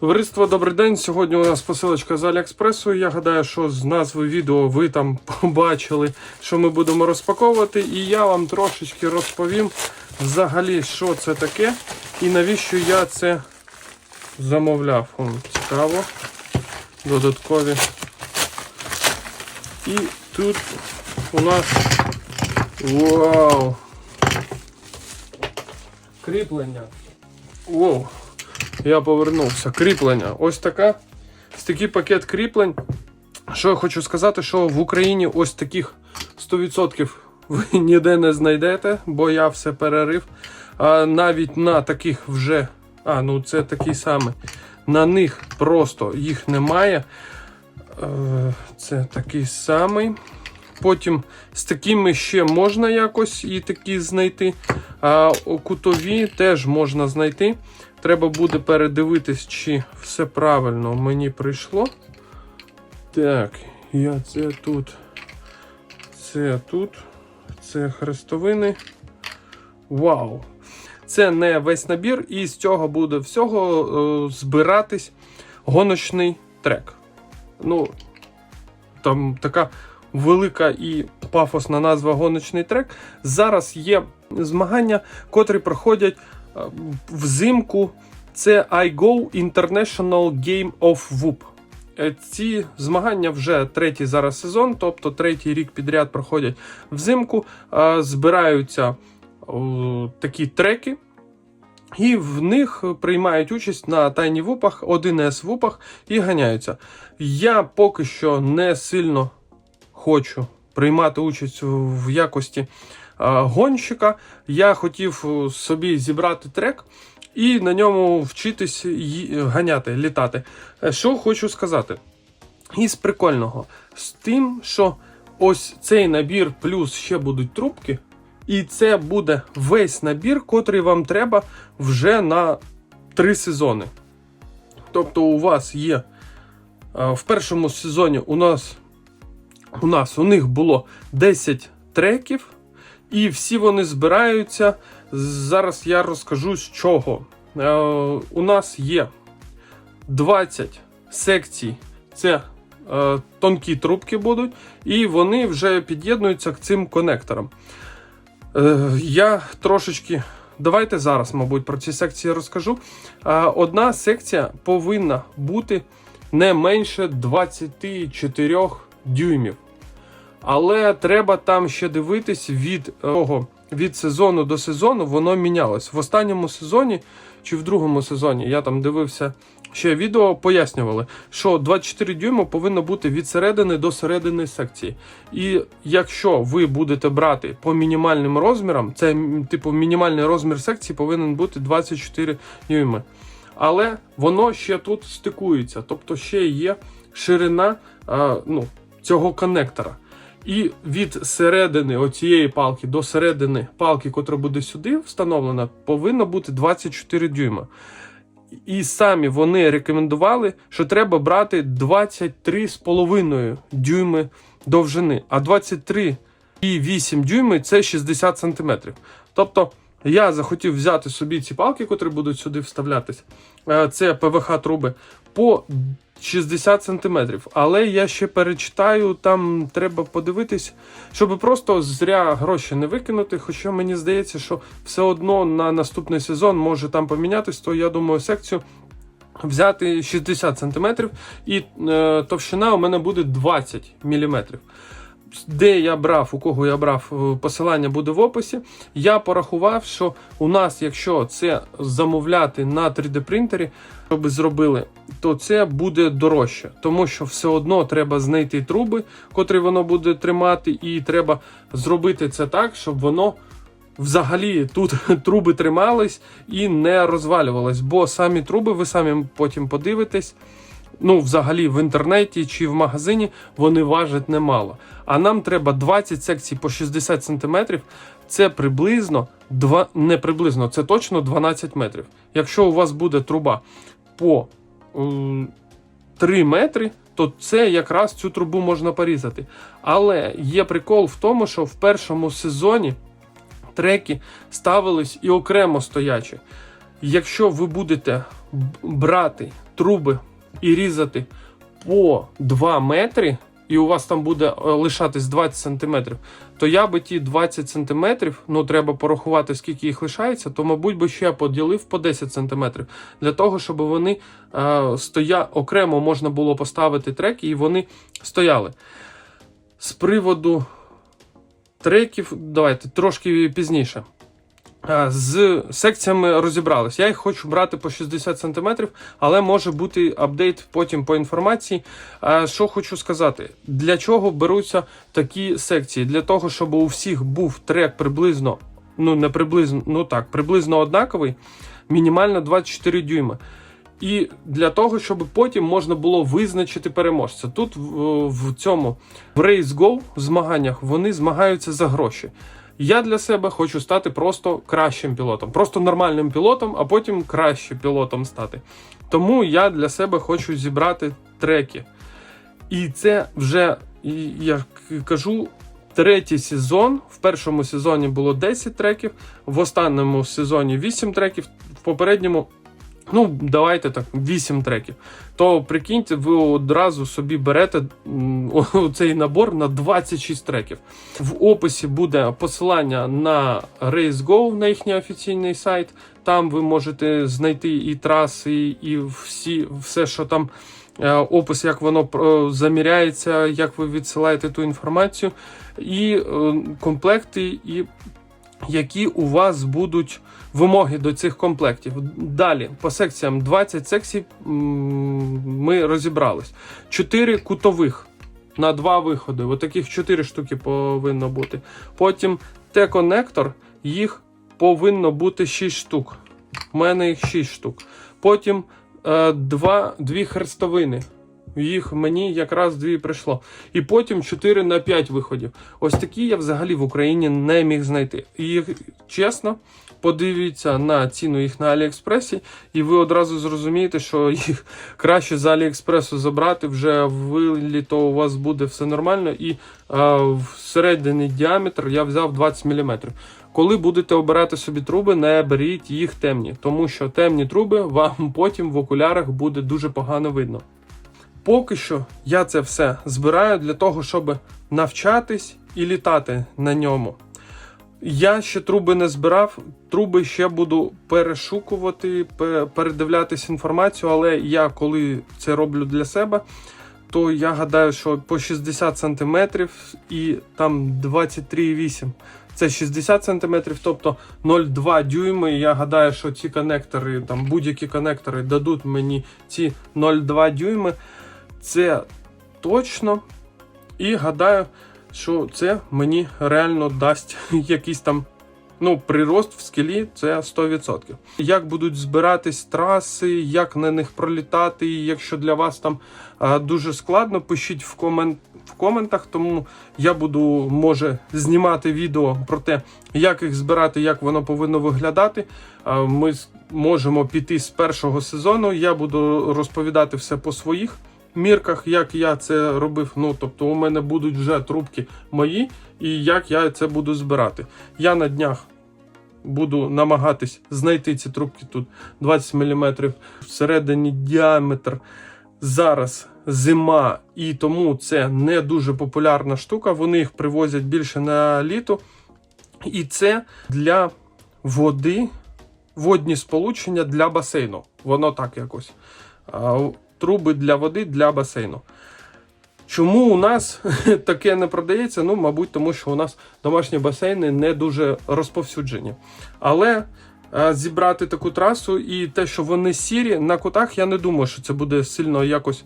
Товариство, добрий день. Сьогодні у нас посилочка з Аліекспресу. Я гадаю, що з назви відео ви там побачили, що ми будемо розпаковувати. І я вам трошечки розповім взагалі, що це таке і навіщо я це замовляв. О, цікаво. Додаткові. І тут у нас вау! Кріплення. Воу. Я повернувся. Кріплення. Ось така. Ось такий пакет кріплень. Що я хочу сказати, що в Україні ось таких 100% ви ніде не знайдете, бо я все перерив. А навіть на таких вже. А, ну це такий самий. На них просто їх немає. Е, Це такий самий. Потім з такими ще можна якось і такі знайти. А кутові теж можна знайти. Треба буде передивитись, чи все правильно мені прийшло. Так, я це тут. Це тут. Це хрестовини. Вау! Це не весь набір, і з цього буде всього е, збиратись гоночний трек. Ну, там така велика і пафосна назва гоночний трек. Зараз є змагання, котрі проходять взимку. Це iGo International Game of Whoop. Е, Ці змагання вже третій зараз сезон, тобто третій рік підряд проходять взимку. Е, Збираються такі треки. І в них приймають участь на тайні вупах, 1С вупах і ганяються. Я поки що не сильно хочу приймати участь в якості гонщика. Я хотів е, собі зібрати трек і на ньому вчитись ганяти, літати. Е, Що хочу сказати? Із прикольного, з тим, що ось цей набір, плюс ще будуть трубки, і це буде весь набір, котрий вам треба вже на три сезони. Тобто, у вас є в першому сезоні у нас у нас у них було 10 треків, і всі вони збираються. Зараз я розкажу з чого. Е, у нас є 20 секцій. Це е, тонкі трубки будуть, і вони вже під'єднуються к цим конекторам. Е, я трошечки. Давайте зараз, мабуть, про ці секції розкажу. Е, Одна секція повинна бути не менше 24 дюймів. Але треба там ще дивитись від того, від сезону до сезону, воно мінялось. В останньому сезоні чи в другому сезоні я там дивився ще відео, пояснювали, що 24 дюйма повинно бути від середини до середини секції. І якщо ви будете брати по мінімальним розмірам, це типу мінімальний розмір секції повинен бути 24 дюйми. Але воно ще тут стикується, тобто ще є ширина а, ну, цього коннектора. І від середини оцієї палки до середини палки, котра буде сюди встановлена, повинно бути 24 дюйма. І самі вони рекомендували, що треба брати 23,5 дюйми довжини, а 23,8 дюйми це 60 см. Тобто я захотів взяти собі ці палки, котрі будуть сюди вставлятись. Е, Це ПВХ труби по 60 см. Але я ще перечитаю, там треба подивитись, щоб просто зря гроші не викинути. Хоча мені здається, що все одно на наступний сезон може там помінятись, то я думаю, секцію. Взяти 60 см і е, товщина у мене буде 20 мм. Де я брав, у кого я брав, е, посилання буде в описі. Я порахував, що у нас, якщо це замовляти на 3D принтері, щоб зробили, то це буде дорожче, тому що все одно треба знайти труби, котрі воно буде тримати, і треба зробити це так, щоб воно взагалі тут труби тримались і не розвалювались. Бо самі труби, ви самі потім подивитесь. Ну, взагалі, в інтернеті чи в магазині вони важать немало. А нам треба 20 секцій по 60 см. Це приблизно 2, не приблизно, це точно 12 метрів. Якщо у вас буде труба по 3 метри, то це якраз цю трубу можна порізати. Але є прикол в тому, що в першому сезоні треки ставились і окремо стоячі. Якщо ви будете брати труби і різати по 2 метри, і у вас там буде е, лишатись 20 сантиметрів, то я би ті 20 сантиметрів, ну треба порахувати, скільки їх лишається, то, мабуть, би ще поділив по 10 сантиметрів, для того, щоб вони е, стоя... окремо можна було поставити треки, і вони стояли. З приводу треків, давайте трошки пізніше. Е, З секціями розібрались. Я їх хочу брати по 60 см, але може бути апдейт потім по інформації. Е, Що хочу сказати, для чого беруться такі секції? Для того, щоб у всіх був трек приблизно, ну не приблизно, ну так, приблизно однаковий, мінімально 24 дюйми. І для того, щоб потім можна було визначити переможця. Тут в, в цьому в Race Go змаганнях вони змагаються за гроші. Я для себе хочу стати просто кращим пілотом, просто нормальним пілотом, а потім краще пілотом стати. Тому я для себе хочу зібрати треки. І це вже, як кажу, третій сезон. В першому сезоні було 10 треків, в останньому сезоні 8 треків, в попередньому. Ну, давайте так, 8 треків. То прикиньте, ви одразу собі берете цей набор на 26 треків. В описі буде посилання на RaceGo, на їхній офіційний сайт. Там ви можете знайти і траси, і всі, все, що там е, опис, як воно е, заміряється, як ви відсилаєте ту інформацію, і е, комплекти, і які у вас будуть вимоги до цих комплектів. Далі по секціям 20 секцій ми розібрались. 4 кутових на два виходи. Отаких 4 штуки повинно бути. Потім Т-конектор, їх повинно бути 6 штук. У мене їх 6 штук. Потім е, дві хрестовини. Їх мені якраз дві прийшло. І потім 4 на 5 виходів. Ось такі я взагалі в Україні не міг знайти. І чесно, подивіться на ціну їх на Аліекспресі, і ви одразу зрозумієте, що їх краще з Аліекспресу забрати, вже виліто у вас буде все нормально. І е, в діаметр я взяв 20 мм. Коли будете обирати собі труби, не беріть їх темні, тому що темні труби вам потім в окулярах буде дуже погано видно. Поки що я це все збираю для того, щоб навчатись і літати на ньому. Я ще труби не збирав, труби ще буду перешукувати, передивлятись інформацію, але я коли це роблю для себе, то я гадаю, що по 60 см і там 23,8 це 60 см, тобто 0,2 дюйми. Я гадаю, що ці конектори, там будь-які конектори дадуть мені ці 0,2 дюйми. Це точно. І гадаю, що це мені реально дасть якийсь там ну, прирост в скелі, це 100%. Як будуть збиратись траси, як на них пролітати, і якщо для вас там а, дуже складно, пишіть в, комент, в коментах, тому я буду, може, знімати відео про те, як їх збирати, як воно повинно виглядати. А, Ми можемо піти з першого сезону. Я буду розповідати все по своїх мірках, як я це робив. Ну, тобто, у мене будуть вже трубки мої, і як я це буду збирати. Я на днях буду намагатись знайти ці трубки тут 20 мм всередині діаметр. Зараз зима, і тому це не дуже популярна штука. Вони їх привозять більше на літо. І це для води, водні сполучення для басейну. Воно так якось. Труби для води для басейну. Чому у нас таке не продається? Ну, мабуть, тому що у нас домашні басейни не дуже розповсюджені. Але е, зібрати таку трасу і те, що вони сірі на кутах, я не думаю, що це буде сильно якось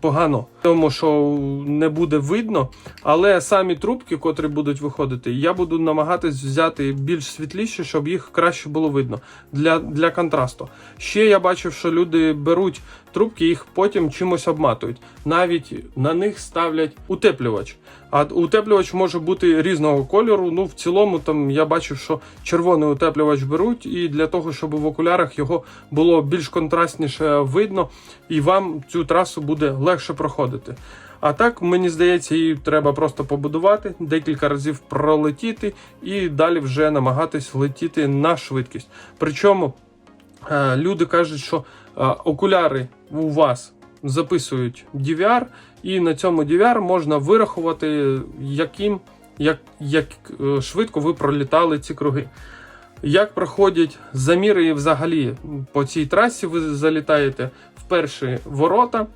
погано. Тому що не буде видно. Але самі трубки, котрі будуть виходити, я буду намагатись взяти більш світліші, щоб їх краще було видно для, для контрасту. Ще я бачив, що люди беруть трубки, їх потім чимось обматують. Навіть на них ставлять утеплювач. А утеплювач може бути різного кольору. Ну, в цілому, там я бачив, що червоний утеплювач беруть, і для того, щоб в окулярах його було більш контрастніше видно, і вам цю трасу буде легше проходити. А так, мені здається, її треба просто побудувати, декілька разів пролетіти і далі вже намагатись летіти на швидкість. Причому е, люди кажуть, що окуляри у вас записують DVR, і на цьому DVR можна вирахувати, яким, як, як е, швидко ви пролітали ці круги. Як проходять заміри і взагалі по цій трасі, ви залітаєте в перші ворота,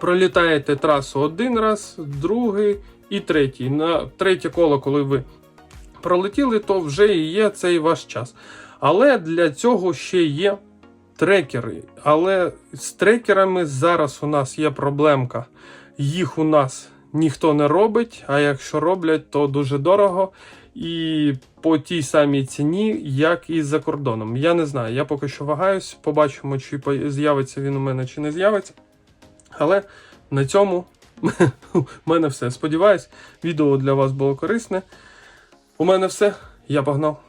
пролітаєте трасу один раз, другий і третій. На третє коло, коли ви пролетіли, то вже і є цей ваш час. Але для цього ще є трекери. Але з трекерами зараз у нас є проблемка. Їх у нас ніхто не робить, а якщо роблять, то дуже дорого. І по тій самій ціні, як і за кордоном. Я не знаю, я поки що вагаюсь, побачимо, чи з'явиться він у мене, чи не з'явиться. Але на цьому у мене все. Сподіваюсь, відео для вас було корисне. У мене все. Я погнав.